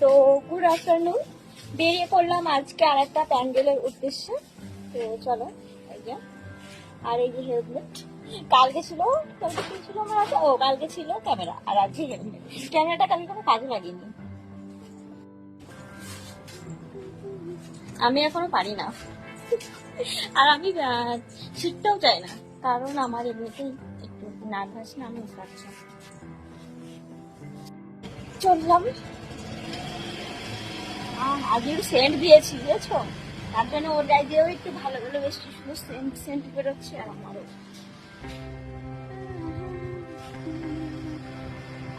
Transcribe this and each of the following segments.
তো good afternoon বেরিয়ে পড়লাম আজকে আর একটা প্যান্ডেলের উদ্দেশ্যে। তো চলো আর এই যে হেলমেট। কালকে ছিল, কালকে কি ছিল আমার হাতে? ও, কালকে ছিল ক্যামেরা, আর আজকে হেলমেট। ক্যামেরাটা কালকে কোনো কাজে লাগিনি। আমি এখনও পারি না। আর আমি শিখতেও চাই না। কারণ আমার এমনিতেই একটু নার্ভাস না, আমি পারছি চললাম। আহ, সেন্ট দিয়েছি বুঝেছ? তার জন্য ওর গায়ে দিয়েও একটু ভালো ভালো বেশ সুন্দর সেন্ট সেন্ট বেরোচ্ছে আর আমারও।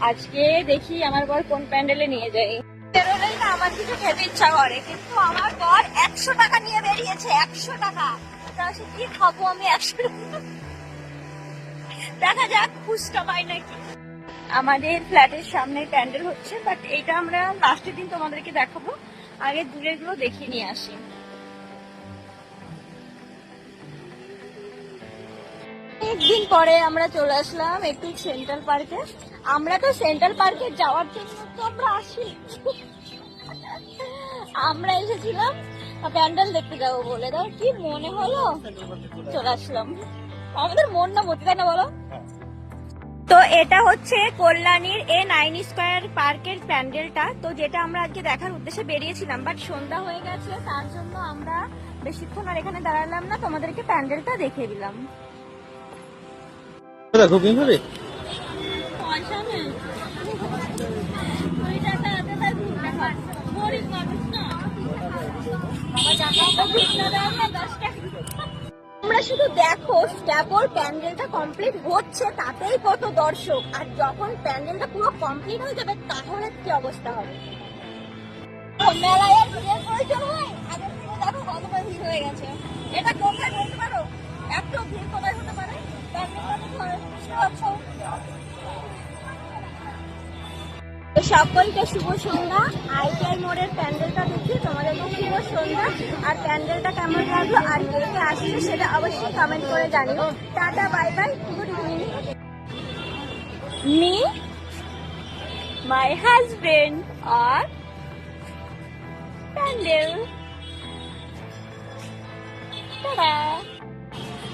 আজকে দেখি আমার বর কোন প্যান্ডেলে নিয়ে যায়। বেরোলেই না আমার কিছু খেতে ইচ্ছা করে কিন্তু আমার বর একশো টাকা নিয়ে বেরিয়েছে একশো টাকা। কি খাব আমি একশো দেখা যাক ফুচকা পাই নাকি। আমাদের ফ্ল্যাটের সামনে প্যান্ডেল হচ্ছে বাট এটা আমরা লাস্টের দিন তোমাদেরকে দেখাবো। আগে দূরেরগুলো দেখিয়ে নিয়ে আসি। একদিন পরে আমরা চলে আসলাম একটু সেন্ট্রাল পার্কে। আমরা তো সেন্ট্রাল পার্কে যাওয়ার জন্য তো আমরা আসি আমরা এসেছিলাম। প্যান্ডেল দেখতে যাব বলে। দাও, কি মনে হলো? চলে আসলাম। আমাদের মন না মতি না বলো। তো এটা হচ্ছে কল্যাণীর এ নাইন স্কোয়ার পার্কের প্যান্ডেলটা। তো যেটা আমরা আজকে দেখার উদ্দেশ্যে বেরিয়েছিলাম বাট সন্ধ্যা হয়ে গেছে তার জন্য আমরা বেশিক্ষণ আর এখানে দাঁড়ালাম না তোমাদেরকে প্যান্ডেলটা দেখে দিলাম। দেখো কীভাবে পয়সা নেই কুড়ি টাকা আছে তাই দু টাকা গরিব মানুষ না বাবা টাকা তো ভিক্ষা দেয় না দশ টাকা তোমরা শুধু দেখো স্ট্যাপোর প্যান্ডেলটা কমপ্লিট হচ্ছে তাতেই কত দর্শক। আর যখন প্যান্ডেলটা পুরো কমপ্লিট হয়ে যাবে, তাহলে কি অবস্থা হবে? তো সকলকে শুভ সন্ধ্যা। আইটিআই মোড়ের প্যান্ডেলটা দেখি তোমাদের আর প্যান্ডেলটা কেমন লাগল আর কে কে আসছে সেটা অবশ্যই কমেন্ট করে জানিও। Tata bye bye good me my husband আর প্যান্ডেল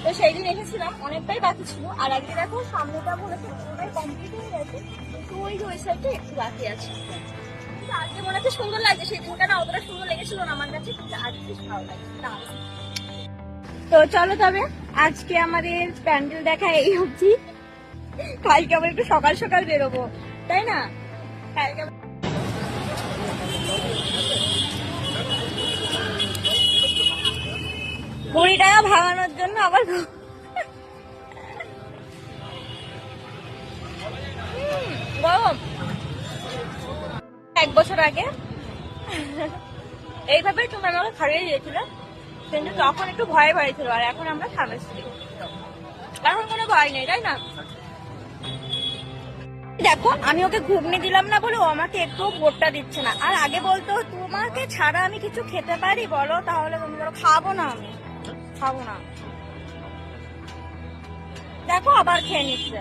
তো সেই দিন এসেছিলাম, অনেকটাই বাকি ছিল। আর আজকে দেখো, সামনেটা মনে হচ্ছে পুরোটাই কমপ্লিট হয়ে গেছে। কিন্তু ওই ওই একটু বাকি আছে। আজকে মনে হচ্ছে সুন্দর লাগছে, সেই দিনটা না অতটা সুন্দর লেগেছিল না, আমার কাছে কিন্তু আজকে বেশ ভালো লাগছে তো চলো তবে, আজকে আমাদের প্যান্ডেল দেখা এই অবধি। কালকে আবার একটু সকাল সকাল বেরোবো, তাই না? কালকে কুড়ি টাকা ভাঙানোর জন্য আবার গরম। এক বছর আগে। এইভাবেই তোমরা আমাকে হারিয়ে দিয়েছিল কিন্তু তখন একটু ভয় ভয় ছিল, আর এখন আমরা থামেছি এখন কোনো ভয় নেই, তাই না? দেখো, আমি ওকে ঘুগনি দিলাম না বলে ও আমাকে একটু ভোটটা দিচ্ছে না। আর আগে বলতো, তোমাকে ছাড়া আমি কিছু খেতে পারি? বলো, তাহলে তুমি বলো, খাব না আমি। খাব না। দেখো, আবার খেয়ে নিচ্ছে।